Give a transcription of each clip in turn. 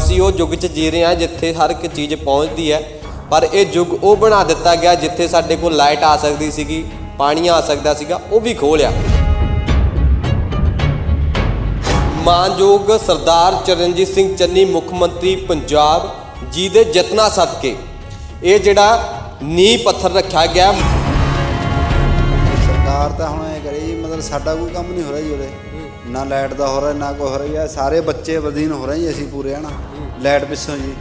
ਅਸੀਂ ਉਹ ਯੁੱਗ 'ਚ ਜੀ ਰਹੇ ਹਾਂ ਜਿੱਥੇ ਹਰ ਇੱਕ ਚੀਜ਼ ਪਹੁੰਚਦੀ ਹੈ। ਪਰ ਇਹ ਯੁੱਗ ਉਹ ਬਣਾ ਦਿੱਤਾ ਗਿਆ ਜਿੱਥੇ ਸਾਡੇ ਕੋਲ ਲਾਈਟ ਆ ਸਕਦੀ ਸੀਗੀ, ਪਾਣੀ ਆ ਸਕਦਾ ਸੀਗਾ, ਉਹ ਵੀ ਖੋਹ ਮਾਨਯੋਗ ਸਰਦਾਰ ਚਰਨਜੀਤ ਸਿੰਘ ਚੰਨੀ, ਮੁੱਖ ਮੰਤਰੀ ਪੰਜਾਬ ਜੀ ਦੇ ਯਤਨਾਂ ਸਦਕੇ। ਇਹ ਜਿਹੜਾ ਨੀਂਹ ਪੱਥਰ ਰੱਖਿਆ ਗਿਆ। ਸਰਕਾਰ ਤਾਂ ਹੁਣ ਇਹ ਕਰੇ ਜੀ, ਮਤਲਬ ਸਾਡਾ ਕੋਈ ਕੰਮ ਨਹੀਂ ਹੋ ਰਿਹਾ ਜੀ ਉਰੇ। ਨਾ ਲਾਈਟ ਦਾ ਹੋ ਰਿਹਾ ਨਾ ਕੋਈ ਹੋ ਰਿਹਾ ਸਾਰੇ ਬੱਚੇ ਬਦੀਨ ਹੋ ਰਹੇ ਜੀ ਅਸੀਂ ਪੂਰੇ ਹਨਾ? ਲਾਈਟ ਪਿੱਛੋਂ ਜੀ।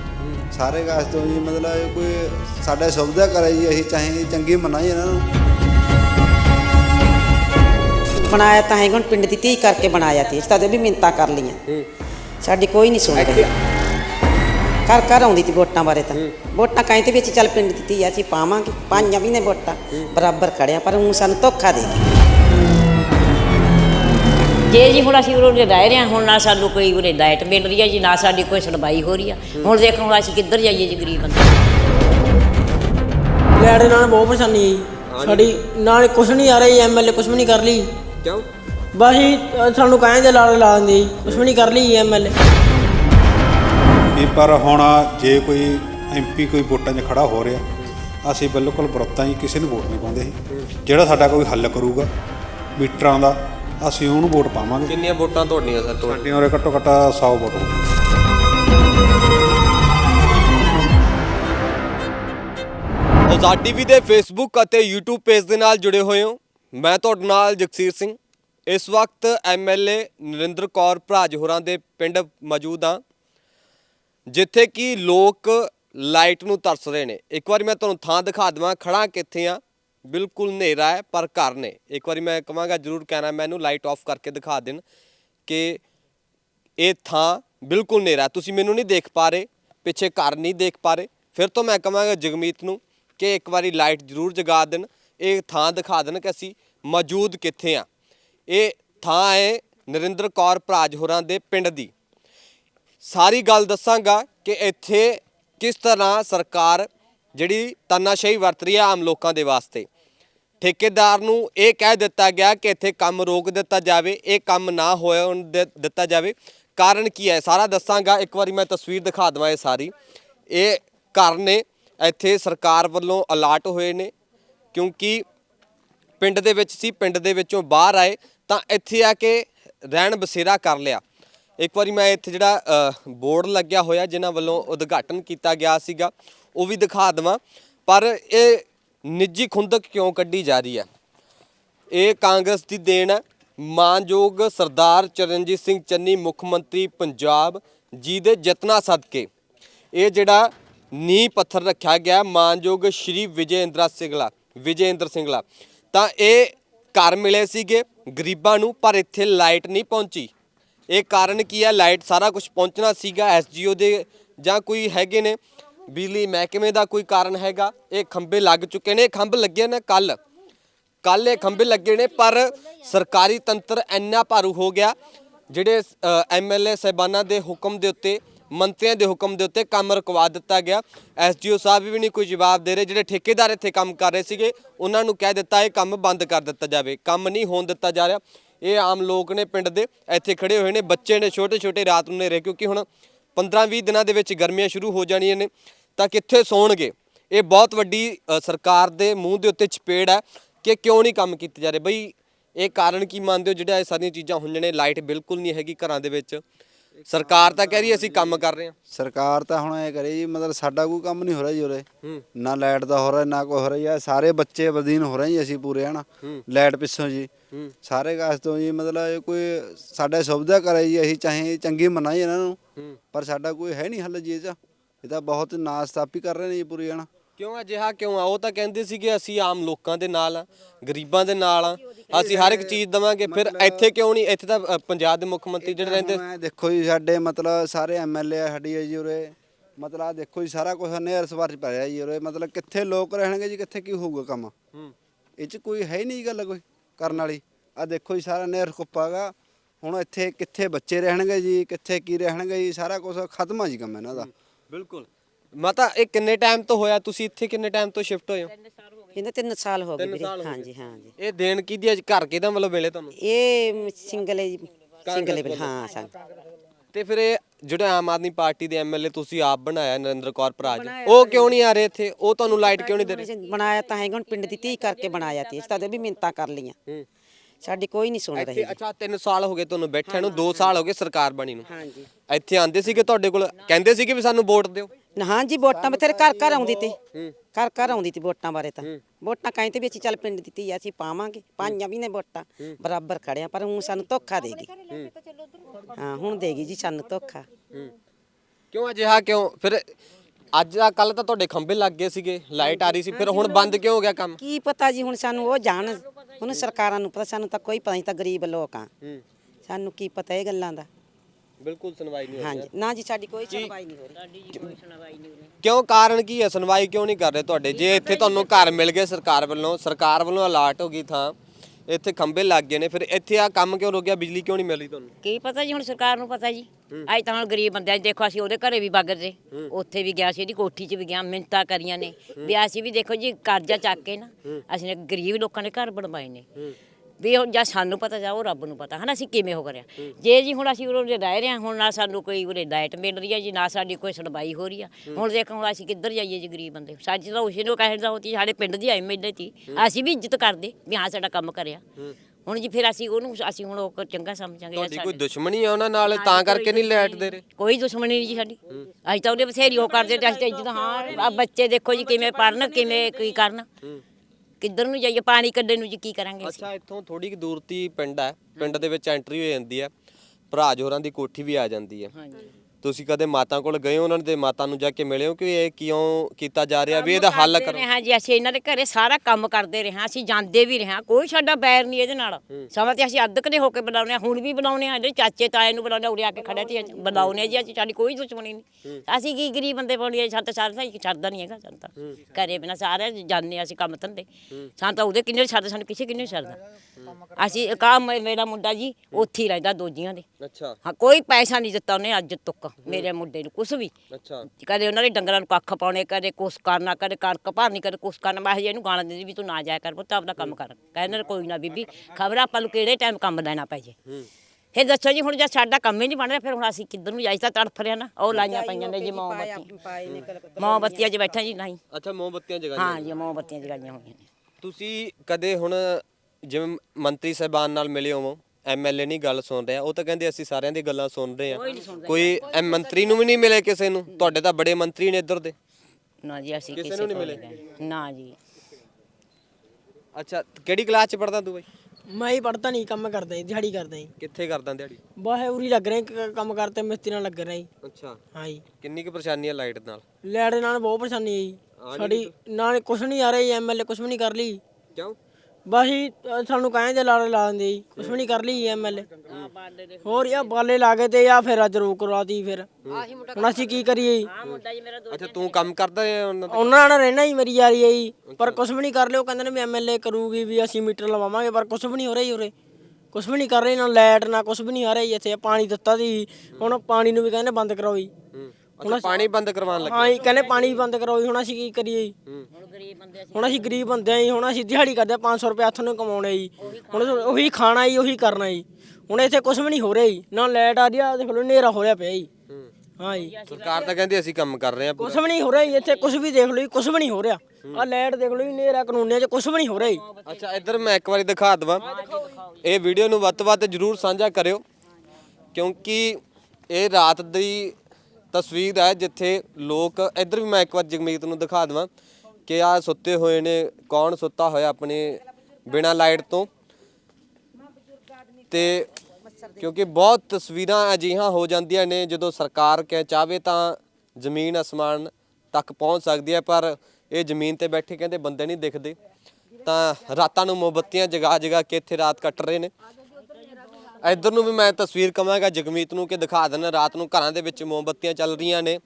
ਸਾਰੇ ਕਾਸ ਤੋਂ ਜੀ ਮਤਲਬ ਇਹ ਕੋਈ ਸਾਡਾ ਸੁਵਿਧਾ ਕਰੇ ਜੀ ਅਸੀਂ ਚਾਹੇ ਚੰਗੀ ਮੰਨਾਈ ਇਹਨਾਂ ਨੂੰ। ਬਣਾਇਆ ਤਾਂ ਹੈਗਾ ਹੁਣ ਪਿੰਡ ਦੀ ਧੀ ਕਰਕੇ ਬਣਾਇਆ ਤੀ ਅਸੀਂ ਤਾਂ ਉਹਦੇ ਵੀ ਮਿੰਤਾ ਕਰ ਲਈਆਂ। ਸਾਡੀ ਕੋਈ ਨਹੀਂ ਸੁਣ ਰਿਹਾ ਘਰ ਘਰ ਆਉਂਦੀ ਤੀ ਵੋਟਾਂ ਬਾਰੇ ਤਾਂ। ਵੋਟਾਂ ਕਹਿੰਦੇ ਵਿੱਚ ਚੱਲ ਪਿੰਡ ਦੀ ਧੀ ਆ, ਅਸੀਂ ਪਾਵਾਂਗੇ। ਪਾਈਆਂ ਵੀ ਨੇ ਵੋਟਾਂ। ਬਰਾਬਰ ਖੜਿਆ ਪਰ ਉਹ ਸਾਨੂੰ ਧੋਖਾ ਦੇ ਗਈ ਜੇ ਜੀ ਹੁਣ ਅਸੀਂ ਉਰੇ ਰਹਿ ਰਹੇ ਹਾਂ ਹੁਣ ਨਾ ਸਾਨੂੰ ਕੋਈ ਉਰੇ ਲਾਈਟ ਮਿਲ ਰਹੀ ਹੈ ਜੀ ਨਾ ਸਾਡੀ ਕੋਈ ਸੁਣਵਾਈ ਹੋ ਰਹੀ ਆ। ਹੁਣ ਦੇਖੋ ਹੁਣ ਅਸੀਂ ਕਿੱਧਰ ਜਾਈਏ ਜੀ ਗਰੀਬ ਬੰਦੇ। ਲੈਟ ਦੇ ਨਾਲ ਬਹੁਤ ਪਰੇਸ਼ਾਨੀ ਹੈ ਜੀ। ਸਾਡੀ ਨਾਲ ਕੁਛ ਨਹੀਂ ਆ ਰਹੀ ਐਮਐਲਏ ਕੁਛ ਵੀ ਨਹੀਂ ਕਰ ਲਈ। ਕਿਉਂ? ਬਸ ਹੀ ਅ, ਸਾਨੂੰ ਕਹਿੰਦੇ ਲਾ ਲਾ ਦਿੰਦੇ ਜੀ ਕੁਛ ਵੀ ਨਹੀਂ ਕਰ ਲਈ ਐਮਐਲਏ ਵੀ ਪਰ ਹੁਣ ਜੇ ਕੋਈ ਐਮਪੀ ਕੋਈ ਵੋਟਾਂ 'ਚ ਖੜਾ ਹੋ ਰਿਹਾ ਅਸੀਂ ਬਿਲਕੁਲ ਵਿਰੋਧਾਂ ਹੀ ਕਿਸੇ ਨੂੰ ਵੋਟ ਨਹੀਂ ਪਾਉਂਦੇ। ਸੀ ਜਿਹੜਾ ਸਾਡਾ ਕੋਈ ਹੱਲ ਕਰੂਗਾ ਮੀਟਰਾਂ ਦਾ ਅਸੀਂ ਉਹਨੂੰ ਵੋਟ ਪਾਵਾਂਗੇ। ਕਿੰਨੀਆਂ ਵੋਟਾਂ ਤੁਹਾਡੀਆਂ ਸਰ? ਤੁਹਾਡੀਆਂ ਸਾਡੀਆਂ ਉਰੇ ਘੱਟੋ ਘੱਟ 100 ਵੋਟ। ਹੋਊਗੀ ਆਜ਼ਾਦੀ ਵੀ ਦੇ ਫੇਸਬੁੱਕ ਅਤੇ YouTube ਪੇਜ ਦੇ ਨਾਲ ਜੁੜੇ ਹੋਏ ਹੋ। ਮੈਂ ਤੁਹਾਡੇ ਨਾਲ ਜਗਸੀਰ ਸਿੰਘ। ਇਸ ਵਕਤ ਐਮਐਲਏ ਨਰਿੰਦਰ ਕੌਰ ਭਰਾਜ ਹੋਰਾਂ ਦੇ ਪਿੰਡ ਮੌਜੂਦ ਹਾਂ। ਜਿੱਥੇ ਕਿ ਲੋਕ ਲਾਈਟ ਨੂੰ ਤਰਸ ਰਹੇ ਨੇ। ਇੱਕ ਵਾਰੀ ਮੈਂ ਤੁਹਾਨੂੰ ਥਾਂ ਦਿਖਾ ਦਵਾਂ ਖੜਾ ਕਿੱਥੇ ਆ ਬਿਲਕੁਲ ਹਨੇਰਾ ਹੈ, ਪਰ ਘਰ ਨੇ। ਇੱਕ ਵਾਰੀ ਮੈਂ ਕਹਾਂਗਾ ਜਰੂਰ ਕਹਿਣਾ, ਮੈਨੂੰ ਲਾਈਟ ਆਫ ਕਰਕੇ ਦਿਖਾ ਦੇਣ ਕਿ ਇਹ ਥਾਂ ਬਿਲਕੁਲ ਹਨੇਰਾ ਤੁਸੀਂ ਮੈਨੂੰ ਨਹੀਂ ਦੇਖ ਪਾ ਰਹੇ, ਪਿੱਛੇ ਘਰ ਨਹੀਂ ਦੇਖ ਪਾ ਰਹੇ। ਫਿਰ ਤੋਂ ਮੈਂ ਕਹਾਂਗਾ ਜਗਮੀਤ ਨੂੰ ਕਿ ਇੱਕ ਵਾਰੀ ਲਾਈਟ ਜ਼ਰੂਰ ਜਗਾ ਦੇਣ। ਇਹ ਥਾਂ ਦਿਖਾ ਦੇਣ ਕਿ ਅਸੀਂ ਮੌਜੂਦ ਕਿੱਥੇ ਆ ਇਹ ਥਾਂ ਹੈ ਨਰਿੰਦਰ ਕੌਰ ਭਰਾਜ ਹੋਰਾਂ ਦੇ ਪਿੰਡ ਦੀ। ਸਾਰੀ ਗੱਲ ਦੱਸਾਂਗਾ ਕਿ ਇੱਥੇ ਕਿਸ ਤਰ੍ਹਾਂ ਸਰਕਾਰ ਜਿਹੜੀ ਤਾਨਾਸ਼ਾਹੀ ਵਰਤ ਰਹੀ ਹੈ ਆਮ ਲੋਕਾਂ ਦੇ ਵਾਸਤੇ। ਠੇਕੇਦਾਰ ਨੂੰ ਇਹ ਕਹਿ ਦਿੱਤਾ ਗਿਆ ਕਿ ਇੱਥੇ ਕੰਮ ਰੋਕ ਦਿੱਤਾ ਜਾਵੇ, ਇਹ ਕੰਮ ਨਾ ਹੋਣ ਦੇ- ਦਿੱਤਾ ਜਾਵੇ। ਕਾਰਨ ਕੀ ਹੈ? ਸਾਰਾ ਦੱਸਾਂਗਾ, ਇੱਕ ਵਾਰੀ ਮੈਂ ਤਸਵੀਰ ਦਿਖਾ ਦਵਾਂ ਇਹ ਸਾਰੀ। ਇਹ ਘਰ ਨੇ, ਇੱਥੇ ਸਰਕਾਰ ਵੱਲੋਂ ਅਲਾਟ ਹੋਏ ਨੇ, ਕਿਉਂਕਿ ਪਿੰਡ ਦੇ ਵਿੱਚ ਸੀ, ਪਿੰਡ ਦੇ ਵਿੱਚੋਂ ਬਾਹਰ ਆਏ, ਤਾਂ ਇੱਥੇ ਆ ਕੇ ਰਹਿਣ ਬਸੇਰਾ ਕਰ ਲਿਆ। ਇੱਕ ਵਾਰੀ ਮੈਂ ਇੱਥੇ ਜਿਹੜਾ ਬੋਰਡ ਲੱਗਿਆ ਹੋਇਆ, ਜਿਨ੍ਹਾਂ ਵੱਲੋਂ ਉਦਘਾਟਨ ਕੀਤਾ ਗਿਆ ਸੀਗਾ, ਉਹ ਵੀ ਦਿਖਾ ਦਵਾਂ। ਪਰ ਇਹ ਨਿੱਜੀ ਖੁੰਦਕ ਕਿਉਂ ਕੱਢੀ ਜਾ ਰਹੀ ਹੈ? ਇਹ ਕਾਂਗਰਸ ਦੀ ਦੇਣ। ਹੈ ਮਾਨਯੋਗ ਸਰਦਾਰ ਚਰਨਜੀਤ ਸਿੰਘ ਚੰਨੀ, ਮੁੱਖ ਮੰਤਰੀ ਪੰਜਾਬ ਜੀ ਦੇ ਯਤਨਾਂ ਸਦਕੇ। ਇਹ ਜਿਹੜਾ ਨੀਂਹ ਪੱਥਰ ਰੱਖਿਆ ਗਿਆ, ਮਾਨਯੋਗ ਸ਼੍ਰੀ ਵਿਜੇ ਇੰਦਰਾ ਸਿੰਘਲਾ ਵਿਜੇ ਇੰਦਰ ਸਿੰਘਲਾ ਤਾਂ ਇਹ ਘਰ ਮਿਲੇ ਸੀਗੇ ਗਰੀਬਾਂ ਨੂੰ, ਪਰ ਇੱਥੇ ਲਾਈਟ ਨਹੀਂ ਪਹੁੰਚੀ। ਇਹ ਕਾਰਨ ਕੀ ਹੈ? ਲਾਈਟ ਸਾਰਾ ਕੁਝ ਪਹੁੰਚਣਾ ਸੀਗਾ ਐਸਜੀਓ ਦੇ ਜਾਂ ਕੋਈ ਹੈਗੇ ਨੇ? ਬਿਜਲੀ ਮਹਿਕਮੇ ਦਾ ਕੋਈ ਕਾਰਨ ਹੈਗਾ? ਇਹ ਖੰਭੇ ਲੱਗ ਚੁੱਕੇ ਨੇ ਇਹ ਖੰਭ ਲੱਗੇ ਨੇ ਕੱਲ। ਕੱਲ ਇਹ ਖੰਭੇ ਲੱਗੇ ਨੇ, ਪਰ ਸਰਕਾਰੀ ਤੰਤਰ ਇੰਨਾ ਭਾਰੂ ਹੋ ਗਿਆ, ਜਿਹੜੇ ਐਮਐਲਏ ਸਹਿਬਾਨਾਂ ਦੇ ਹੁਕਮ ਦੇ ਉੱਤੇ, ਮੰਤਰੀਆਂ ਦੇ ਹੁਕਮ ਦੇ ਉੱਤੇ ਕੰਮ ਰੁਕਵਾ ਦਿੱਤਾ ਗਿਆ। ਐਸਡੀਓ ਸਾਹਿਬ ਵੀ ਨਹੀਂ ਕੋਈ ਜਵਾਬ ਦੇ ਰਹੇ, ਜਿਹੜੇ ਠੇਕੇਦਾਰ ਇੱਥੇ ਕੰਮ ਕਰ ਰਹੇ ਸੀਗੇ, ਉਹਨਾਂ ਨੂੰ ਕਹਿ ਦਿੱਤਾ ਇਹ ਕੰਮ ਬੰਦ ਕਰ ਦਿੱਤਾ ਜਾਵੇ। ਕੰਮ ਨਹੀਂ ਹੋਣ ਦਿੱਤਾ ਜਾ ਰਿਹਾ। ਇਹ ਆਮ ਲੋਕ ਨੇ ਪਿੰਡ ਦੇ, ਇੱਥੇ ਖੜੇ ਹੋਏ ਨੇ, ਬੱਚੇ ਨੇ ਛੋਟੇ ਛੋਟੇ ਰਾਤ ਨੂੰ ਨੇਰੇ ਕਿਉਂਕਿ ਹੁਣ 15-20 ਦਿਨਾਂ ਦੇ ਵਿੱਚ ਗਰਮੀਆਂ ਸ਼ੁਰੂ ਹੋ ਜਾਣੀਆਂ ਨੇ। ਤਾਂ ਕਿੱਥੇ ਸੌਣਗੇ? ਇਹ ਬਹੁਤ ਵੱਡੀ ਸਰਕਾਰ ਦੇ ਮੂੰਹ ਦੇ ਉੱਤੇ ਚਪੇੜ ਹੈ ਕਿ ਕਿਉਂ ਨਹੀਂ ਕੰਮ ਕੀਤੇ ਜਾ ਰਹੇ? ਬਈ ਇਹ ਕਾਰਨ ਕੀ ਮੰਨਦੇ ਹੋ ਜਿਹੜਾ ਇਹ ਸਾਰੀਆਂ ਚੀਜ਼ਾਂ ਹੁੰਜਣੇ ਨੇ? ਲਾਈਟ ਬਿਲਕੁਲ ਨਹੀਂ ਹੈਗੀ ਘਰਾਂ ਦੇ ਵਿੱਚ। ਸਰਕਾਰ ਤਾਂ ਕਹਿ ਰਹੀ ਅਸੀਂ ਕੰਮ ਕਰ ਰਹੇ ਹਾਂ। ਸਰਕਾਰ ਤਾਂ ਹੁਣ ਇਹ ਕਰੇ ਜੀ ਮਤਲਬ ਸਾਡਾ ਕੋਈ ਕੰਮ ਨਹੀਂ ਹੋ ਰਿਹਾ ਜੀ ਉਰੇ। ਨਾ ਲਾਈਟ ਦਾ ਹੋ ਰਿਹਾ ਨਾ ਕੋਈ ਹੋ ਰਿਹਾ ਸਾਰੇ ਬੱਚੇ ਬਦੀਨ ਹੋ ਰਹੇ ਜੀ ਅਸੀਂ ਪੂਰੇ ਹਨਾ? ਲਾਈਟ ਪਿੱਛੋਂ ਜੀ। ਸਾਰੇ ਕਾਸ ਤੋਂ ਜੀ ਮਤਲਬ ਇਹ ਕੋਈ ਸਾਡਾ ਸੁਵਿਧਾ ਕਰੇ ਜੀ ਅਸੀਂ ਚਾਹੇ ਚੰਗੀ ਮੰਨਾਈ ਇਹਨਾਂ ਨੂੰ। ਪਰ ਸਾਡਾ ਕੋਈ ਹੈ ਨਹੀਂ ਹੱਲ ਜੀ ਇਹ 'ਚ। ਇਹ ਤਾਂ ਬਹੁਤ ਨਾਸਤਾਪੀ ਕਰ ਰਹੇ ਨੇ ਜੀ ਪੂਰੀ ਹਨਾ। ਕਿਉਂ ਅਜਿਹਾ ਕਿਉਂ ਆ? ਉਹ ਤਾਂ ਕਹਿੰਦੇ ਸੀਗੇ ਅਸੀਂ ਆਮ ਲੋਕਾਂ ਦੇ ਨਾਲ ਆ ਗਰੀਬਾਂ ਦੇ ਨਾਲ ਆ। ਅਸੀਂ ਹਰ ਇੱਕ ਚੀਜ਼ ਦਵਾਂਗੇ ਫਿਰ ਇੱਥੇ ਕਿਉਂ ਨਹੀਂ? ਇੱਥੇ ਤਾਂ ਅ, ਪੰਜਾਬ ਦੇ ਮੁੱਖ ਮੰਤਰੀ ਜਿਹੜੇ ਰਹਿੰਦੇ ਹੁਣ ਦੇਖੋ ਜੀ ਸਾਡੇ ਮਤਲਬ ਸਾਰੇ ਐਮਐਲਏ ਸਾਡੀ ਹੈ ਜੀ ਉਰੇ। ਮਤਲਬ ਆਹ ਦੇਖੋ ਜੀ ਸਾਰਾ ਕੁਝ ਨਹਿਰ ਸਵਾਰ ਚ ਪਿਆ ਜੀ ਉਰੇ। ਮਤਲਬ ਕਿੱਥੇ ਲੋਕ ਰਹਿਣਗੇ ਜੀ ਕਿੱਥੇ ਕੀ ਹੋਊਗਾ ਕੰਮ? ਹੂੰ। ਇਹ ਚ ਕੋਈ ਹੈ ਹੀ ਨਹੀਂ ਗੱਲ ਕੋਈ ਕਰਨ ਵਾਲੀ। ਆ ਦੇਖੋ ਜੀ ਸਾਰਾ ਨਹਿਰ ਕੁੱਪਾਗਾ ਹੁਣ ਇੱਥੇ ਕਿੱਥੇ ਬੱਚੇ ਰਹਿਣਗੇ ਜੀ ਕਿੱਥੇ ਕੀ ਰਹਿਣਗੇ ਜੀ ਸਾਰਾ ਕੁਝ ਖਤਮ ਆ ਜੀ ਕੰਮ ਇਹਨਾਂ ਦਾ। ਬਿਲਕੁਲ। ਮਾਤਾ ਇਹ ਕਿੰਨੇ ਟਾਈਮ ਤੋਂ ਹੋਇਆ? ਤੁਸੀਂ ਇੱਥੇ ਕਿੰਨੇ ਟਾਈਮ ਤੋਂ ਸ਼ਿਫਟ ਹੋਏ ਹੋ? ਇਹਨੇ 3 ਸਾਲ ਹੋ ਗਏ ਵੀਰੇ। ਹਾਂਜੀ ਹਾਂਜੀ। ਇਹ ਦੇਣ ਕੀ ਦੀ ਅੱਜ ਘਰ ਕਿਹਦਾ ਮਤਲਬ ਮਿਲੇ ਤੁਹਾਨੂੰ? ਇਹ ਸਿੰਗਲ ਹੈ ਜੀ। ਸਿੰਗਲ ਹੈ ਹਾਂ ਸੰਗ। ਤੇ ਫਿਰ ਇਹ ਜਿਹੜੇ ਆਮ ਆਦਮੀ ਪਾਰਟੀ ਦੇ ਐਮਐਲਏ ਤੁਸੀਂ ਆਪ ਬਣਾਇਆ ਨਰਿੰਦਰ ਕੌਰ ਭਰਾਜ ਉਹ ਕਿਉਂ ਨਹੀਂ ਆ ਰਹੇ ਇੱਥੇ? ਉਹ ਤੁਹਾਨੂੰ ਲਾਈਟ ਕਿਉਂ ਨਹੀਂ ਦੇ ਰਹੇ? ਬਣਾਇਆ ਤਾਂ ਹੈਗਾ ਹੁਣ ਪਿੰਡ ਦੀ ਧੀ ਕਰਕੇ ਬਣਾਇਆ ਤੀ। ਅਸੀਂ ਤਾਂ ਉਹਦੇ ਵੀ ਮਿੰਤਾ ਕਰ ਲਈਆਂ। ਸਾਡੀ ਕੋਈ ਨਹੀਂ ਸੁਣ ਰਹੀ ਇੱਥੇ ਅੱਛਾ 3 ਸਾਲ ਹੋ ਗਏ ਤੁਹਾਨੂੰ ਬੈਠਿਆਂ ਨੂੰ 2 ਸਾਲ ਹੋ। ਗਏ ਸਰਕਾਰ ਬਣੀ ਨੂੰ। ਹਾਂਜੀ। ਇੱਥੇ ਆਂਦੇ ਸੀਗੇ ਤੁਹਾਡੇ ਕੋਲ ਕਹਿੰਦੇ ਸੀਗੇ ਵੀ ਸਾਨੂੰ ਵੋਟ ਦਿਓ? ਹਾਂਜੀ ਵੋਟਾਂ ਬਥੇਰੇ ਘਰ ਘਰ ਆਉਂਦੀ ਤੇ। ਘਰ ਘਰ ਆਉਂਦੀ ਤੀ ਵੋਟਾਂ ਬਾਰੇ ਤਾਂ। ਵੋਟਾਂ ਕਹਿੰਦੇ ਵੀ ਅਸੀਂ ਚੱਲ ਪਿੰਡ ਦੀ ਧੀ ਆ ਅਸੀਂ ਪਾਵਾਂਗੇ। ਪਾਈਆਂ ਵੀ ਨੇ ਵੋਟਾਂ। ਬਰਾਬਰ ਖੜਿਆ ਪਰ ਹੁਣ ਸਾਨੂੰ ਧੋਖਾ ਦੇਗੀ ਹਾਂ। ਹੁਣ ਦੇਗੀ ਜੀ ਸਾਨੂੰ ਧੋਖਾ। ਕਿਉਂ ਅਜਿਹਾ ਕਿਉਂ? ਫਿਰ ਅੱਜ ਆ ਕੱਲ ਤਾਂ ਤੁਹਾਡੇ ਖੰਭੇ ਲੱਗ ਗਏ ਸੀਗੇ ਲਾਈਟ ਆ ਰਹੀ ਸੀ ਫਿਰ ਹੁਣ ਬੰਦ ਕਿਉਂ ਹੋ ਗਿਆ ਕੰਮ? ਕੀ ਪਤਾ ਜੀ ਹੁਣ ਸਾਨੂੰ ਉਹ ਜਾਣ ਹੁਣ ਸਰਕਾਰਾਂ ਨੂੰ ਪਤਾ ਸਾਨੂੰ ਤਾਂ ਕੋਈ ਪਤਾ ਨਹੀਂ ਤਾਂ ਗਰੀਬ ਲੋਕ ਆ। ਹੂੰ। ਸਾਨੂੰ ਕੀ ਪਤਾ ਇਹ ਗੱਲਾਂ ਦਾ। ਬਿਲਕੁਲ ਸੁਣਵਾਈ ਨਹੀਂ ਹੋ ਰਹੀ ਹਾਂਜੀ। ਨਾ ਜੀ ਸਾਡੀ ਕੋਈ ਸੁਣਵਾਈ ਨਹੀਂ ਹੋ ਰਹੀ। ਕਿਉਂ ਕਾਰਨ ਕੀ ਹੈ? ਸੁਣਵਾਈ ਕਿਉਂ ਨਹੀਂ ਕਰ ਰਹੇ ਤੁਹਾਡੇ? ਜੇ ਇੱਥੇ ਤੁਹਾਨੂੰ ਘਰ ਮਿਲ ਗਏ ਸਰਕਾਰ ਵੱਲੋਂ ਸਰਕਾਰ ਵੱਲੋਂ ਅਲਾਟ ਹੋ ਗਈ ਥਾਂ। ਇੱਥੇ ਖੰਭੇ ਲੱਗ ਗਏ ਨੇ ਫਿਰ ਇੱਥੇ ਆ ਕੰਮ ਕਿਉਂ ਰੁਕ ਗਿਆ? ਬਿਜਲੀ ਕਿਉਂ ਨਹੀਂ ਮਿਲ ਤੁਹਾਨੂੰ? ਕੀ ਪਤਾ ਜੀ ਹੁਣ ਸਰਕਾਰ ਨੂੰ ਪਤਾ ਜੀ। ਅੱਜ ਤਾਂ ਹੁਣ ਗਰੀਬ ਬੰਦਿਆਂ 'ਚ ਦੇਖੋ ਅਸੀਂ ਉਹਦੇ ਘਰੇ ਵੀ ਵਗ ਜੇ ਉੱਥੇ ਵੀ ਗਿਆ ਸੀ ਇਹਦੀ ਕੋਠੀ 'ਚ ਵੀ ਗਿਆ ਮਿੰਤਾ ਕਰੀਆਂ ਨੇ। ਵੀ ਅਸੀਂ ਵੀ ਦੇਖੋ ਜੀ ਕਰਜ਼ਾ ਚੱਕ ਕੇ ਨਾ ਅਸੀਂ ਨੇ ਗਰੀਬ ਲੋਕਾਂ ਦੇ ਘਰ ਬਣਵਾਏ ਨੇ। ਵੀ ਉਹ ਜਾਂ ਸਾਨੂੰ ਪਤਾ ਜਾਂ ਉਹ ਰੱਬ ਨੂੰ ਪਤਾ ਹਨਾ ਅਸੀਂ ਕਿਵੇਂ ਹੋ ਕਰਿਆ। ਜੇ ਜੀ ਹੁਣ ਅਸੀਂ ਉਰੇ ਰਹਿ ਰਹੇ ਹਾਂ ਹੁਣ ਨਾ ਸਾਨੂੰ ਕੋਈ ਉਰੇ ਡਾਇਟ ਮਿਲ ਰਹੀ ਹੈ ਜੀ ਨਾ ਸਾਡੀ ਕੋਈ ਸੁਣਵਾਈ ਹੋ ਰਹੀ ਆ। ਹੁਣ ਦੇਖੋ ਹੁਣ ਅਸੀਂ ਕਿੱਧਰ ਜਾਈਏ ਜੀ ਗਰੀਬ ਬੰਦੇ? ਸਾਡੀ ਤਾਂ ਉਸੇ ਨੂੰ ਕਹਿੰਦਾ ਹੋਤੀ ਸਾਡੇ ਪਿੰਡ ਦੀ ਐਮਐਲਏ ਸੀ ਅਸੀਂ ਵੀ ਇੱਜ਼ਤ ਕਰਦੇ ਵੀ ਹਾਂ ਸਾਡਾ ਕੰਮ ਕਰਿਆ। ਹੁਣ ਜੀ ਫਿਰ ਅਸੀਂ ਉਹਨੂੰ ਅਸੀਂ ਹੁਣ ਉਹ ਚੰਗਾ ਸਮਝਾਂਗੇ ਤੁਹਾਡੀ ਕੋਈ ਦੁਸ਼ਮਣੀ ਆ ਉਹਨਾਂ ਨਾਲ ਤਾਂ ਕਰਕੇ ਨਹੀਂ ਲਾਈਟ ਦੇ ਰਹੇ? ਕੋਈ ਦੁਸ਼ਮਣੀ ਨਹੀਂ ਜੀ ਸਾਡੀ। ਅਸੀਂ ਤਾਂ ਉਹਦੇ ਬਥੇਰੀ ਉਹ ਕਰਦੇ ਤੇ ਅਸੀਂ ਤਾਂ ਇੱਜ਼ਤ ਹਾਂ ਆ ਬੱਚੇ ਦੇਖੋ ਜੀ ਕਿਵੇਂ ਪੜਨ ਕਿਵੇਂ ਕੀ ਕਰਨ। ਕਿੱਧਰ ਨੂੰ ਜਾਈਏ ਪਾਣੀ ਕੱਢਣ ਨੂੰ ਜੀ ਕੀ ਕਰਾਂਗੇ ਅਸੀਂ? ਅੱਛਾ ਇੱਥੋਂ ਥੋੜੀ ਕੁ ਦੂਰ ਤੀ ਪਿੰਡ ਹੈ। ਪਿੰਡ ਦੇ ਵਿੱਚ ਐਂਟਰੀ ਹੋ ਜਾਂਦੀ ਹੈ। ਭਰਾਜ ਹੋਰਾਂ ਦੀ ਕੋਠੀ ਵੀ ਆ ਜਾਂਦੀ ਹੈ। ਹਾਂਜੀ। ਤੁਸੀਂ ਕਦੇ ਮਾਤਾ ਕੋਲ ਗਏ ਹੋ ਉਹਨਾਂ ਦੇ ਮਾਤਾ ਨੂੰ ਜਾ ਕੇ ਮਿਲੇ ਹੋ ਕਿ ਇਹ ਕਿਉਂ ਕੀਤਾ ਜਾ ਰਿਹਾ ਵੀ ਇਹਦਾ ਹੱਲ ਕਰੋ? ਹਾਂ ਜੀ ਅਸੀਂ ਇਹਨਾਂ ਦੇ ਘਰੇ ਸਾਰਾ ਕੰਮ ਕਰਦੇ ਰਹੇ ਹਾਂ ਅਸੀਂ ਜਾਂਦੇ ਵੀ ਰਹੇ ਹਾਂ ਕੋਈ ਸਾਡਾ ਬੈਰ ਨਹੀਂ ਇਹਦੇ ਨਾਲ। ਸਮਾਂ ਤੇ ਅਸੀਂ ਅੱਧ ਕਦੇ ਹੋ ਕੇ ਬੁਲਾਉਂਦੇ ਹਾਂ ਹੁਣ ਵੀ ਬੁਲਾਉਂਦੇ ਹਾਂ ਇਹਦੇ ਚਾਚੇ ਤਾਏ ਨੂੰ ਬੁਲਾਉਂਦੇ ਹਾਂ, ਉਰੇ ਆ ਕੇ ਖੜਿਆ ਤੇ ਹਾਂ ਜੀ ਅਸੀਂ ਸਾਡੀ ਕੋਈ ਦੁਸ਼ਮਣੀ ਨਹੀਂ। ਅਸੀਂ ਕੀ ਗਰੀਬ ਬੰਦੇ ਬੋਲੀਏ ਸਾਡਾ ਸਾਰਾ ਛੱਡਦਾ ਨਹੀਂ ਹੈਗਾ ਸਾਨੂੰ ਤਾਂ ਘਰੇ ਬਿਨਾ ਸਾਰੇ ਜਾਂਦੇ ਹਾਂ ਅਸੀਂ ਕੰਮ ਧੰਦੇ। ਸਾਨੂੰ ਤਾਂ ਉਹਦੇ ਕਿੰਨੇ ਛੱਡ ਸਾਨੂੰ ਕਿਸੇ ਕਿੰਨੇ ਛੱਡਦਾ ਅਸੀਂ ਕੰਮ ਮੇਰਾ ਮੁੰਡਾ ਜੀ ਉੱਥੇ ਹੀ ਰਹਿੰਦਾ ਦੋਜੀਆਂ ਦੇ। ਅੱਛਾ। ਹਾਂ ਕੋਈ ਪੈਸਾ ਨਹੀਂ ਦਿੱਤਾ ਉਹਨੇ ਅੱਜ ਤੱਕ। ਮੇਰੇ ਮੁੰਡੇ ਨੂੰ ਕੁਝ ਵੀ। ਅੱਛਾ। ਕਦੇ ਉਹਨਾਂ ਦੇ ਡੰਗਰਾਂ ਨੂੰ ਕੱਖ ਪਾਉਣੇ ਕਦੇ ਕੁਛ ਕਰਨਾ ਕਦੇ ਕਣਕ ਭਰਨੀ ਕਦੇ ਕੁਛ ਕਰਨਾ। ਮੈਂ ਇਹਨੂੰ ਗਾਲਾਂ ਦਿੰਦੀ ਵੀ ਤੂੰ ਨਾ ਜਾਇਆ ਕਰ ਪੁੱਤ ਆਪਦਾ ਕੰਮ ਕਰ। ਕਹਿੰਦੇ ਕੋਈ ਨਾ ਬੀਬੀ ਖਬਰ ਆਪਾਂ ਨੂੰ ਕਿਹੜੇ ਟਾਈਮ ਕੰਮ ਲੈਣਾ ਪੈ ਜੇ। ਫਿਰ ਦੱਸੋ ਜੀ ਹੁਣ ਜਦ ਸਾਡਾ ਕੰਮ ਹੀ ਨਹੀਂ ਬਣ ਰਿਹਾ ਫਿਰ ਹੁਣ ਅਸੀਂ ਕਿੱਧਰ ਨੂੰ ਜਾਈ ਤਾਂ ਤੜਫ ਰਿਆ ਨਾ? ਉਹ ਲਾਈਆਂ ਪਈਆਂ ਨੇ ਜੀ ਮੋਮਬੱਤੀਆਂ ਮੋਮਬੱਤੀਆਂ 'ਚ ਬੈਠਾ ਜੀ ਨਹੀਂ। ਅੱਛਾ ਮੋਮਬੱਤੀਆਂ ਜਗਾਈਆਂ ਹਾਂ ਜੀ ਮੋਮਬੱਤੀਆਂ ਜਗਾਈਆਂ ਹੋਈਆਂ ਨੇ। ਤੁਸੀਂ ਕਦੇ ਹੁਣ ਜਿਵੇਂ ਮੰਤਰੀ ਸਾਹਿਬਾਨ ਨਾਲ ਮਿਲੇ ਹੋਵੋ ਐਮਐਲਏ ਨਹੀਂ ਗੱਲ ਸੁਣ ਰਿਹਾ ਉਹ ਤਾਂ ਕਹਿੰਦੇ ਅਸੀਂ ਸਾਰਿਆਂ ਦੀ ਗੱਲਾਂ ਸੁਣ ਰਹੇ ਆ ਕੋਈ ਐਮ ਮੰਤਰੀ ਨੂੰ ਵੀ ਨਹੀਂ ਮਿਲੇ ਕਿਸੇ ਨੂੰ? ਤੁਹਾਡੇ ਤਾਂ ਬੜੇ ਮੰਤਰੀ ਨੇ ਇੱਧਰ ਦੇ। ਨਾ ਜੀ ਅਸੀਂ ਕਿਸੇ ਨੂੰ ਨਹੀਂ ਮਿਲੇ? ਨਾ ਜੀ। ਅੱਛਾ ਕਿਹੜੀ ਕਲਾਸ ਚ ਪੜਦਾ ਤੂੰ ਬਾਈ? ਮੈਂ ਹੀ ਪੜਦਾ ਨਹੀਂ ਕੰਮ ਕਰਦਾ ਜੀ ਦਿਹਾੜੀ ਕਰਦਾ ਜੀ। ਕਿੱਥੇ ਕਰਦਾ ਦਿਹਾੜੀ? ਬਾਹੇ ਉਰੀ ਲੱਗ ਰਹੇ ਕ- ਕੰਮ ਕਰਤੇ ਮਿਸਤਰੀ ਨਾਲ ਲੱਗ ਰਿਹਾ ਜੀ। ਅੱਛਾ। ਹਾਂ ਜੀ। ਕਿੰਨੀ ਕੁ ਪਰੇਸ਼ਾਨੀ ਹੈ ਲਾਈਟ ਨਾਲ? ਲੈਟ ਨਾਲ ਬਹੁਤ ਪਰੇਸ਼ਾਨੀ ਹੈ ਜੀ। ਸਾਡੀ ਨਾਲ ਕੁਛ ਨਹੀਂ ਆ ਰਹੀ ਐਮਐਲਏ ਕੁਛ ਵੀ ਨਹੀਂ ਕਰ ਲਈ ਕਿਉਂ? ਬਸ ਹੀ ਅ, ਸਾਨੂੰ ਕਹਿੰਦੇ ਲਾ ਲਾ ਦਿੰਦੇ ਜੀ ਕੁਛ ਵੀ ਨਹੀਂ ਕਰ ਲਈ ਐਮਐਲਏ ਹੋਰ ਯਾ ਬਾਲੇ ਲਾ ਗਏ ਤੇ ਜਾਂ ਫਿਰ ਅੱਜ ਰੋਕ ਰਾਤੀ ਫਿਰ। ਹੁਣ ਅਸੀਂ ਕੀ ਕਰੀਏ ਜੀ? ਅੱਛਾ ਤੂੰ ਕੰਮ ਕਰਦਾ ਹੈ ਉਹਨਾਂ ਦਾ? ਉਹਨਾਂ ਨਾਲ ਰਹਿਣਾ ਹੀ ਮੇਰੀ ਯਾਰੀ ਹੈ ਜੀ। ਪਰ ਕੁਛ ਵੀ ਨਹੀਂ ਕਰ ਲਿਓ ਕਹਿੰਦੇ ਨੇ ਵੀ ਐਮਐਲਏ ਕਰੂਗੀ ਵੀ ਅਸੀਂ ਮੀਟਰ ਲਵਾਵਾਂਗੇ ਪਰ ਕੁਛ ਵੀ ਨਹੀਂ ਹੋ ਰਿਹਾ ਜੀ ਉਰੇ। ਕੁਛ ਵੀ ਨਹੀਂ ਕਰ ਰਹੇ ਨਾ ਲਾਈਟ ਨਾ ਕੁਛ ਵੀ ਨਹੀਂ ਆ ਰਿਹਾ ਜੀ ਇੱਥੇ। ਪਾਣੀ ਦਿੱਤਾ ਸੀ ਹੁਣ ਪਾਣੀ ਨੂੰ ਵੀ ਕਹਿੰਦੇ ਬੰਦ ਕਰਾਓ ਜੀ। ਅੱਛਾ ਪਾਣੀ ਬੰਦ ਕਰਵਾਉਣ ਲੱਗੇ। ਹਾਂ ਜੀ ਕਹਿੰਦੇ ਪਾਣੀ ਬੰਦ ਕਰਾਓ ਜੀ ਹੁਣ ਅਸੀਂ ਕੀ ਕਰੀਏ ਜੀ? ਹੁਣ ਅਸੀਂ ਗਰੀਬ ਬੰਦੇ ਆ ਜੀ ਹੁਣ ਅਸੀਂ ਦਿਹਾੜੀ ਕਰਦੇ ਆ 500 ਰੁਪਏ ਹੱਥ ਨੂੰ ਕਮਾਉਣੇ ਜੀ। ਹੁਣ ਉਹੀ ਖਾਣਾ ਜੀ ਉਹੀ ਕਰਨਾ ਜੀ। ਹੁਣ ਇੱਥੇ ਕੁਛ ਵੀ ਨਹੀਂ ਹੋ ਰਿਹਾ ਜੀ ਨਾ ਲਾਈਟ ਆ ਰਹੀ ਆ ਦੇਖ ਲਓ ਹਨੇਰਾ ਹੋ ਰਿਹਾ ਪਿਆ ਜੀ। ਹਾਂ। ਜੀ। ਸਰਕਾਰ ਤਾਂ ਕਹਿੰਦੀ ਅਸੀਂ ਕੰਮ ਕਰ ਰਹੇ ਹਾਂ ਕੁਛ ਵੀ ਨਹੀਂ ਹੋ ਰਿਹਾ ਜੀ ਇੱਥੇ ਕੁਛ ਵੀ ਦੇਖ ਲਓ ਜੀ ਕੁਛ ਵੀ ਨਹੀਂ ਹੋ ਰਿਹਾ। ਆ ਲਾਈਟ ਦੇਖ ਲਓ ਜੀ ਹਨੇਰਾ ਕਾਨੂੰਨੀਆਂ 'ਚ ਕੁਛ ਵੀ ਨਹੀਂ ਹੋ ਰਿਹਾ ਜੀ। ਅੱਛਾ ਇੱਧਰ ਮੈਂ ਇੱਕ ਵਾਰੀ ਦਿਖਾ ਦਵਾਂ। ਇਹ ਵੀਡੀਓ ਨੂੰ ਵੱਧ ਤੋਂ ਵੱਧ ਜਰੂਰ ਸਾਂਝਾ ਕਰਿਓ ਕਿਉਂਕਿ ਇਹ ਰਾਤ ਦੀ ਤਸਵੀਰ ਹੈ ਜਿੱਥੇ ਲੋਕ, ਇੱਧਰ ਵੀ ਮੈਂ ਇੱਕ ਵਾਰ ਜਗਮੀਤ ਨੂੰ ਦਿਖਾ ਦਵਾਂ ਕਿ ਆ ਸੁੱਤੇ ਹੋਏ ਨੇ, ਕੌਣ ਸੁੱਤਾ ਹੋਇਆ ਆਪਣੇ ਬਿਨਾ ਲਾਈਟ ਤੋਂ। ਤੇ ਕਿਉਂਕਿ ਬਹੁਤ ਤਸਵੀਰਾਂ ਅਜਿਹੀਆਂ ਹੋ ਜਾਂਦੀਆਂ ਨੇ, ਜਦੋਂ ਸਰਕਾਰ ਕਹਿ ਚਾਵੇ ਤਾਂ ਜ਼ਮੀਨ ਅਸਮਾਨ ਤੱਕ ਪਹੁੰਚ ਸਕਦੀ ਹੈ, ਪਰ ਇਹ ਜ਼ਮੀਨ ਤੇ ਬੈਠੇ ਕਹਿੰਦੇ ਬੰਦੇ ਨਹੀਂ ਦਿਖਦੇ। ਤਾਂ ਰਾਤਾਂ ਨੂੰ ਮੋਮਬੱਤੀਆਂ ਜਗਾ ਜਗਾ ਕੇ ਇੱਥੇ ਰਾਤ ਕੱਟ ਰਹੇ ਨੇ। ਇੱਧਰ ਨੂੰ ਵੀ ਮੈਂ ਤਸਵੀਰ ਕਵਾਂਗਾ, ਜਗਮੀਤ ਨੂੰ ਕਿ ਦਿਖਾ ਦੇਣ, ਰਾਤ ਨੂੰ ਘਰਾਂ ਦੇ ਵਿੱਚ ਮੋਮਬੱਤੀਆਂ ਚੱਲ ਰਹੀਆਂ ਨੇ।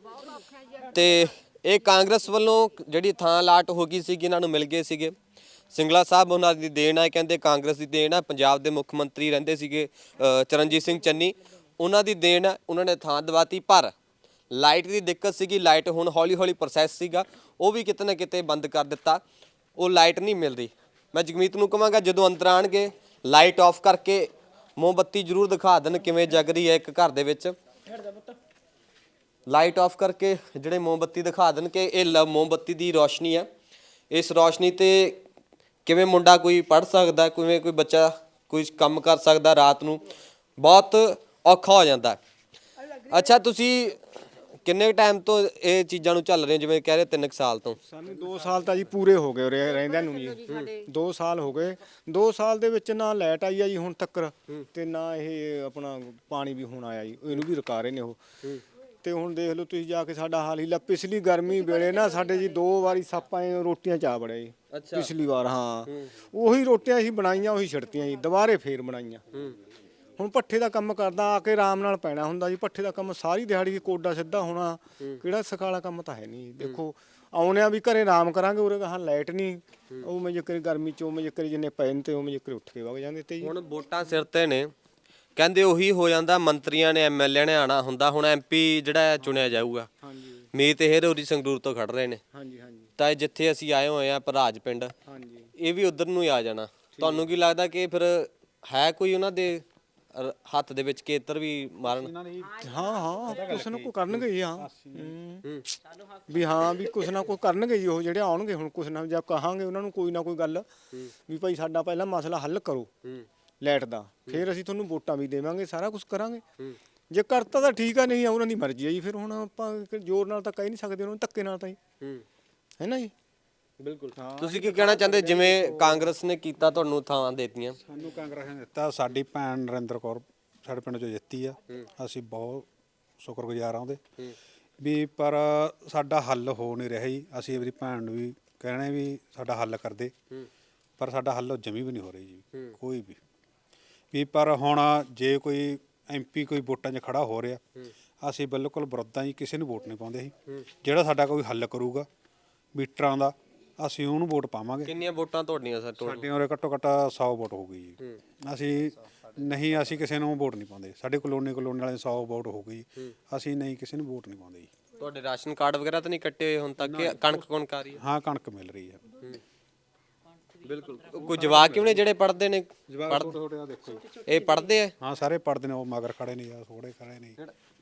ਤੇ ਇਹ ਕਾਂਗਰਸ ਵੱਲੋਂ ਜਿਹੜੀ ਥਾਂ ਲਾਟ ਹੋ ਗਈ ਸੀ ਇਹਨਾਂ ਨੂੰ ਮਿਲ ਗਏ ਸੀਗੇ। ਸਿੰਗਲਾ ਸਾਹਿਬ ਉਹਨਾਂ ਦੀ ਦੇਣ ਹੈ ਕਹਿੰਦੇ ਕਾਂਗਰਸ ਦੀ ਦੇਣ ਹੈ ਪੰਜਾਬ ਦੇ ਮੁੱਖ ਮੰਤਰੀ ਰਹਿੰਦੇ ਸੀਗੇ ਚਰਨਜੀਤ ਸਿੰਘ ਚੰਨੀ। ਉਹਨਾਂ ਦੀ ਦੇਣ ਹੈ ਉਹਨਾਂ ਨੇ ਥਾਂ ਦਵਾਤੀ, ਪਰ ਲਾਈਟ ਦੀ ਦਿੱਕਤ ਸੀਗੀ, ਲਾਈਟ ਹੁਣ ਹੌਲੀ ਹੌਲੀ ਪ੍ਰੋਸੈਸ ਸੀਗਾ, ਉਹ ਵੀ ਕਿਤੇ ਨਾ ਕਿਤੇ ਬੰਦ ਕਰ ਦਿੱਤਾ। ਉਹ ਲਾਈਟ ਨਹੀਂ ਮਿਲ ਰਹੀ ਮੈਂ ਜਗਮੀਤ ਨੂੰ ਕਹਾਂਗਾ ਜਦੋਂ ਅੰਦਰ ਆਣਗੇ, ਲਾਈਟ ਆਫ ਕਰਕੇ ਮੋਮਬੱਤੀ ਜ਼ਰੂਰ ਦਿਖਾ ਦੇਣ ਕਿਵੇਂ ਜਗ ਰਹੀ ਹੈ ਇੱਕ ਘਰ ਦੇ ਵਿੱਚ। ਲਾਈਟ ਆਫ ਕਰਕੇ ਜਿਹੜੇ ਮੋਮਬੱਤੀ ਦਿਖਾ ਦੇਣ ਕਿ ਇਹ ਲ- ਮੋਮਬੱਤੀ ਦੀ ਰੋਸ਼ਨੀ ਹੈ। ਇਸ ਰੋਸ਼ਨੀ ਤੇ ਕਿਵੇਂ ਮੁੰਡਾ ਕੋਈ ਪੜ ਸਕਦਾ, ਕਿਵੇਂ ਕੋਈ ਬੱਚਾ ਕੋਈ ਕੰਮ ਕਰ ਸਕਦਾ ਰਾਤ ਨੂੰ, ਬਹੁਤ ਔਖਾ ਹੋ ਜਾਂਦਾ। ਅੱਛਾ, ਤੁਸੀਂ ਕਿੰਨੇ ਟਾਈਮ ਤੋਂ ਇਹ ਚੀਜ਼ਾਂ ਨੂੰ ਚੱਲ ਰਹੇ ਜਿਵੇਂ ਕਹਿ ਰਹੇ 3 ਸਾਲ ਤੋਂ? ਸਾਨੂੰ 2 ਸਾਲ ਤਾਂ ਜੀ ਪੂਰੇ ਹੋ ਗਏ ਉਰੇ ਰਹਿੰਦਿਆਂ ਨੂੰ ਜੀ। 2 ਸਾਲ ਹੋ ਗਏ। 2 ਸਾਲ ਦੇ ਵਿੱਚ ਨਾ ਲਾਈਟ ਆਈ ਆ ਜੀ ਹੁਣ ਤੱਕ ਤੇ ਨਾ ਇਹ ਆਪਣਾ ਪਾਣੀ ਵੀ ਹੁਣ ਆਇਆ ਜੀ। ਇਹਨੂੰ ਵੀ ਰੁਕਾ ਰਹੇ ਨੇ ਉਹ। ਤੇ ਹੁਣ ਦੇਖ ਲਓ ਤੁਸੀਂ ਜਾ ਕੇ ਸਾਡਾ ਹਾਲ ਹੀ ਲਾ ਪਿਛਲੀ ਗਰਮੀ ਵੇਲੇ ਨਾ ਸਾਡੇ ਜੀ ਦੋ ਵਾਰੀ ਸੱਪ ਆਏ ਰੋਟੀਆਂ ਚਾ ਬੜਿਆ ਜੀ। ਪਿਛਲੀ ਵਾਰ ਹਾਂ। ਉਹੀ ਰੋਟੀਆਂ ਅਸੀਂ ਬਣਾਈਆਂ ਉਹੀ ਛੱਡਤੀਆਂ ਜੀ। ਦੁਬਾਰੇ ਫੇਰ ਬਣਾਈਆਂ। ਹੁਣ ਪੱਠੇ ਦਾ ਕੰਮ ਕਰਦਾ ਆ ਕੇ ਆਰਾਮ ਨਾਲ ਪੈਣਾ ਹੁੰਦਾ ਜੀ। ਪੱਠੇ ਦਾ ਕੰਮ ਸਾਰੀ ਦਿਹਾੜੀ ਕੋਡਾ ਸਿੱਧਾ ਹੋਣਾ। ਕਿਹੜਾ ਸਖਾਲਾ ਕੰਮ ਤਾਂ ਹੈ ਨਹੀਂ। ਦੇਖੋ ਆਉਣਿਆ ਵੀ ਘਰੇ ਆਰਾਮ ਕਰਾਂਗੇ ਉਰੇ ਕਹਾਂ ਲਾਈਟ ਨਹੀਂ। ਉਹ ਮੈਂ ਜੇਕਰ ਗਰਮੀ ਚ ਉਹ ਮੈਂ ਜੇਕਰ ਜਿੰਨੇ ਨੇ ਤੇ ਉਹ ਮੈਂ ਜੇਕਰ ਉੱਠ ਕੇ ਵਗ ਜਾਂਦੇ ਤੇ ਜੀ। ਹੁਣ ਵੋਟਾਂ ਸਿਰ ਤੇ ਨੇ। ਕਹਿੰਦੇ ਉਹੀ ਹੋ ਜਾਂਦਾ ਮੰਤਰੀਆਂ ਨੇ ਐਮਐਲਏ ਨੇ ਆਣਾ ਹੁੰਦਾ। ਹੁਣ ਐਮਪੀ ਜਿਹੜਾ ਹੈ ਚੁਣਿਆ ਜਾਊਗਾ। ਹਾਂਜੀ। ਮੀਤ ਹੇਰੋਰੀ ਸੰਗਰੂਰ ਤੋਂ ਖੜ ਰਹੇ ਨੇ। ਹਾਂਜੀ ਹਾਂਜੀ। ਤਾਂ ਇਹ ਜਿੱਥੇ ਅਸੀਂ ਆਏ ਹੋਏ ਆ ਭਰਾਜ ਪਿੰਡ। ਹਾਂਜੀ। ਇਹ ਵੀ ਉਧਰ ਨੂੰ ਹੀ ਆ ਜਾਣਾ। ਤੁਹਾਨੂੰ ਕੀ ਲੱਗਦਾ ਕਿ ਫਿਰ ਹੈ ਕੋਈ ਉਹਨਾਂ ਦੇ ਰ- ਹੱਥ ਦੇ ਵਿੱਚ ਕੇਤਰ ਵੀ ਮਾਰਨ। ਹਾਂ ਹਾਂ ਕੁਛ ਨਾ ਕੋ ਕਰਨਗੇ ਹਾਂ ਹੂੰ। ਵੀ ਹਾਂ ਵੀ ਕੁਛ ਨਾ ਕੁਛ ਕਰਨਗੇ ਜੀ ਉਹ ਜਿਹੜੇ ਆਉਣਗੇ ਹੁਣ ਕੁਛ ਨਾ ਜਾਂ ਕਹਾਂਗੇ ਉਹਨਾਂ ਨੂੰ ਕੋਈ ਨਾ ਕੋਈ ਗੱਲ ਵੀ ਭਾਈ ਸਾਡਾ ਪਹਿਲਾਂ ਮਸਲਾ ਹੱਲ ਕਰੋ ਲਾਈਟ ਦਾ। ਫਿਰ ਅਸੀਂ ਤੁਹਾਨੂੰ ਵੋਟਾਂ ਵੀ ਦੇਵਾਂਗੇ ਸਾਰਾ ਕੁਝ ਕਰਾਂਗੇ। ਜੇ ਕਰਤਾ ਤਾਂ ਠੀਕ ਆ ਨਹੀਂ ਆ ਉਹਨਾਂ ਦੀ ਮਰਜ਼ੀ ਹੈ ਜੀ। ਫਿਰ ਹੁਣ ਆਪਾਂ ਕਿ ਜ਼ੋਰ ਨਾਲ ਤਾਂ ਕਹਿ ਨਹੀਂ ਸਕਦੇ ਉਹਨਾਂ ਨੂੰ ਧੱਕੇ ਨਾਲ ਤਾਂ ਜੀ ਹੈ ਨਾ ਜੀ? ਬਿਲਕੁਲ। ਤੁਸੀਂ ਕੀ ਕਹਿਣਾ ਚਾਹੁੰਦੇ? ਜਿਵੇਂ ਕਾਂਗਰਸ ਨੇ ਕੀਤਾ ਤੁਹਾਨੂੰ ਥਾਂ ਦੇਤੀਆਂ। ਸਾਨੂੰ ਕਾਂਗਰਸ ਨੇ ਦਿੱਤਾ। ਸਾਡੀ ਭੈਣ ਨਰਿੰਦਰ ਕੌਰ ਸਾਡੇ ਪਿੰਡ ਚੋਂ ਜਿੱਤੀ ਆ। ਅਸੀਂ ਬਹੁਤ ਸ਼ੁਕਰਗੁਜ਼ਾਰ ਆ ਉਹਦੇ। ਵੀ ਪਰ ਸਾਡਾ ਹੱਲ ਹੋ ਨਹੀਂ ਰਿਹਾ ਜੀ। ਅਸੀਂ ਆਪਣੀ ਭੈਣ ਨੂੰ ਵੀ ਕਹਿਣਾ ਵੀ ਸਾਡਾ ਹੱਲ ਕਰ ਦੇ। ਪਰ ਸਾਡਾ ਹੱਲ ਜਮੀ ਵੀ ਨਹੀਂ ਹੋ ਰਹੀ ਜੀ। ਕੋਈ ਵੀ। ਵੀ ਪਰ ਹੁਣ ਜੇ ਕੋਈ ਐਮਪੀ ਕੋਈ ਵੋਟਾਂ 'ਚ ਖੜਾ ਹੋ ਰਿਹਾ ਅਸੀਂ ਬਿਲਕੁਲ ਵਿਰੁੱਧ ਹਾਂ ਜੀ ਕਿਸੇ ਨੂੰ ਵੋਟ ਨਹੀਂ ਪਾਉਂਦੇ ਅਸੀਂ ਜਿਹੜਾ ਸਾਡਾ ਕੋਈ ਹੱਲ ਕਰੂਗਾ ਮੀਟਰਾਂ ਦਾ ਅਸੀਂ ਉਹਨੂੰ ਵੋਟ ਪਾਵਾਂਗੇ। ਕਿੰਨੀਆਂ ਵੋਟਾਂ ਤੁਹਾਡੀਆਂ ਸਰ ਟੋਟਲ ਸਾਡੇ ਉਰੇ ਘੱਟੋ ਘੱਟ 100 ਵੋਟ ਹੋਊਗੀ ਜੀ। ਅਸੀਂ ਨਹੀਂ ਅਸੀਂ ਕਿਸੇ ਨੂੰ ਵੋਟ ਨਹੀਂ ਪਾਉਂਦੇ। ਸਾਡੇ ਕਲੋਨੀ ਕਲੋਨੀ ਵਾਲੇ 100 ਵੋਟ ਹੋਊਗੀ ਅਸੀਂ ਨਹੀਂ ਕਿਸੇ ਨੂੰ ਵੋਟ ਨਹੀਂ ਪਾਉਂਦੇ ਜੀ। ਤੁਹਾਡੇ ਰਾਸ਼ਨ ਕਾਰਡ ਵਗੈਰਾ ਤਾਂ ਨਹੀਂ ਕੱਟੇ ਹੋਏ ਹੁਣ ਤੱਕ? ਕਿ ਕਣਕ ਕੌਣ ਕਰ ਰਹੀ ਹੈ? ਹਾਂ ਕਣਕ ਮਿਲ ਰਹੀ ਹੈ। ਬਿਲਕੁਲ। ਕੋਈ ਜਵਾਕ ਕਿਉਂ ਨੇ ਜਿਹੜੇ ਪੜ੍ਹਦੇ ਨੇ? ਜਵਾਬ ਛੋਟੇ ਆ ਦੇਖੋ ਇਹ ਪੜ੍ਹਦੇ ਆ? ਹਾਂ ਸਾਰੇ ਪੜਦੇ ਨੇ ਉਹ ਮਗਰ ਖੜੇ ਨੇ ਜਾਂ ਥੋੜੇ ਖੜੇ ਨੇ।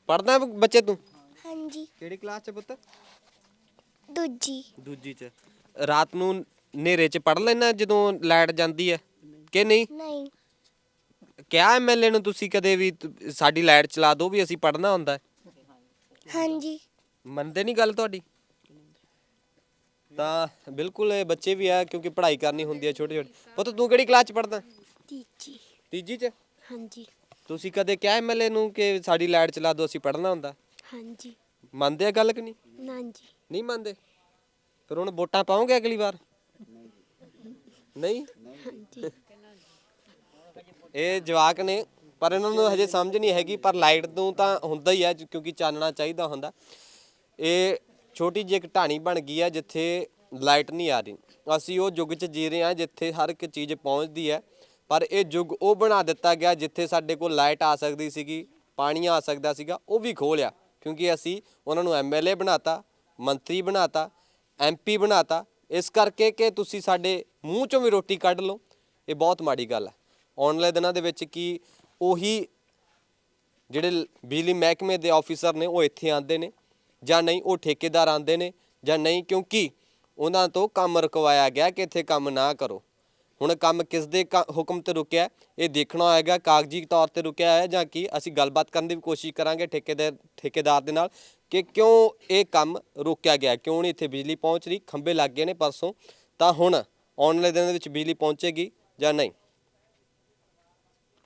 ਪੜਦਾ ਬੱਚੇ ਤੂੰ? ਹਾਂਜੀ। ਕਿਹੜੀ ਕਲਾਸ ਚ ਪੁੱਤ? ਦੂਜੀ। ਦੂਜੀ ਚ। ਰਾਤ ਨੂੰ ਹਨੇਰੇ ਚ ਪੜ ਲੈਣਾ ਜਦੋਂ ਲਾਈਟ ਜਾਂਦੀ ਹੈ? ਕਿ ਨਹੀਂ? ਨਹੀਂ। ਕਿਹਾ ਐਮਐਲਏ ਨੂੰ ਤੁਸੀਂ ਕਦੇ ਵੀ ਤ- ਸਾਡੀ ਲਾਈਟ ਚਲਾ ਦਿਓ ਵੀ ਅਸੀਂ ਪੜਨਾ ਹੁੰਦਾ ਹੈ? ਹਾਂਜੀ। ਮੰਨਦੇ ਨਹੀਂ ਗੱਲ ਤੁਹਾਡੀ? ਤਾਂ ਬਿਲਕੁਲ ਇਹ ਬੱਚੇ ਵੀ ਆ ਕਿਉਂਕਿ ਪੜ੍ਹਾਈ ਕਰਨੀ ਹੁੰਦੀ ਹੈ ਛੋਟੇ ਛੋਟੇ ਪੁੱਤ ਤੂੰ ਕਿਹੜੀ ਕਲਾਸ ਚ ਪੜਦਾ ਤੀਜੀ। ਤੀਜੀ ਚ? ਹਾਂਜੀ। ਤੁਸੀਂ ਕਦੇ ਕਿਹਾ ਐਮਐਲਏ ਨੂੰ ਕਿ ਸਾਡੀ ਲਾਈਟ ਚਲਾ ਦਿਓ ਅਸੀਂ ਪੜਨਾ ਹੁੰਦਾ? ਹਾਂਜੀ। ਮੰਨਦੇ ਆ ਗੱਲ ਕਿ ਨਹੀਂ? ਨਾਂਜੀ ਨਹੀਂ ਮੰਨਦੇ? ਫਿਰ ਹੁਣ ਵੋਟਾਂ ਪਾਉਂਗੇ ਅਗਲੀ ਵਾਰ? ਨਹੀਂ? ਇਹ ਜਵਾਕ ਨੇ, ਪਰ ਇਹਨਾਂ ਨੂੰ ਹਜੇ ਸਮਝ ਨਹੀਂ ਹੈਗੀ, ਪਰ ਲਾਈਟ ਨੂੰ ਤਾਂ ਹੁੰਦਾ ਹੀ ਹੈ ਕਿਉਂਕਿ ਚਾਨਣਾ ਚਾਹੀਦਾ ਹੁੰਦਾ। ਇਹ ਛੋਟੀ ਜਿਹੀ ਇੱਕ ਢਾਣੀ ਬਣ ਗਈ ਹੈ ਜਿੱਥੇ ਲਾਈਟ ਨਹੀਂ ਆ ਰਹੀ। ਅਸੀਂ ਉਹ ਯੁੱਗ 'ਚ ਜੀ ਰਹੇ ਹਾਂ ਜਿੱਥੇ ਹਰ ਇੱਕ ਚੀਜ਼ ਪਹੁੰਚਦੀ ਹੈ। ਪਰ ਇਹ ਯੁੱਗ ਉਹ ਬਣਾ ਦਿੱਤਾ ਗਿਆ, ਜਿੱਥੇ ਸਾਡੇ ਕੋਲ ਲਾਈਟ ਆ ਸਕਦੀ ਸੀਗੀ, ਪਾਣੀ ਆ ਸਕਦਾ ਸੀਗਾ, ਉਹ ਵੀ ਖੋਹ ਲਿਆ। ਕਿਉਂਕਿ ਅਸੀਂ ਉਹਨਾਂ ਨੂੰ ਐਮਐਲਏ ਬਣਾਤਾ, ਮੰਤਰੀ ਬਣਾਤਾ ਐਮਪੀ ਬਣਾਤਾ। ਇਸ ਕਰਕੇ ਕਿ ਤੁਸੀਂ ਸਾਡੇ ਮੂੰਹ ਚੋਂ ਵੀ ਰੋਟੀ ਕੱਢ ਲਓ। ਇਹ ਬਹੁਤ ਮਾੜੀ ਗੱਲ ਹੈ। ਆਉਣ ਵਾਲੇ ਦਿਨਾਂ ਦੇ ਵਿੱਚ ਕੀ ਉਹੀ ਜਿਹੜੇ ਬਿਜਲੀ ਮਹਿਕਮੇ ਦੇ ਆਫੀਸਰ ਨੇ, ਉਹ ਇੱਥੇ ਆਉਂਦੇ ਨੇ ਜਾਂ ਨਹੀਂ, ਉਹ ਠੇਕੇਦਾਰ ਆਉਂਦੇ ਨੇ ਜਾਂ ਨਹੀਂ, ਕਿਉਂਕਿ ਉਹਨਾਂ ਤੋਂ ਕੰਮ ਰੁਕਵਾਇਆ ਗਿਆ ਕਿ ਇੱਥੇ ਕੰਮ ਨਾ ਕਰੋ। ਹੁਣ ਕੰਮ ਕਿਸ ਦੇ ਕ- ਹੁਕਮ ਤੇ ਰੁਕਿਆ ਇਹ ਦੇਖਣਾ ਹੋਏਗਾ, ਕਾਗਜ਼ੀ ਤੌਰ ਤੇ ਰੁਕਿਆ ਹੈ ਜਾਂ ਕੀ? ਅਸੀਂ ਗੱਲਬਾਤ ਕਰਨ ਦੀ ਵੀ ਕੋਸ਼ਿਸ਼ ਕਰਾਂਗੇ ਠੇਕੇਦਾਰ ਠੇਕੇਦਾਰ ਦੇ ਨਾਲ। ਕਿ ਕਿਉਂ ਇਹ ਕੰਮ ਰੋਕਿਆ ਗਿਆ? ਕਿਉਂ ਨਹੀਂ ਇੱਥੇ ਬਿਜਲੀ ਪਹੁੰਚ ਰਹੀ? ਖੰਭੇ ਲੱਗ ਗਏ ਨੇ ਪਰਸੋਂ। ਤਾਂ ਹੁਣ ਆਉਣ ਵਾਲੇ ਦਿਨਾਂ ਦੇ ਵਿੱਚ ਬਿਜਲੀ ਪਹੁੰਚੇਗੀ ਜਾਂ ਨਹੀਂ?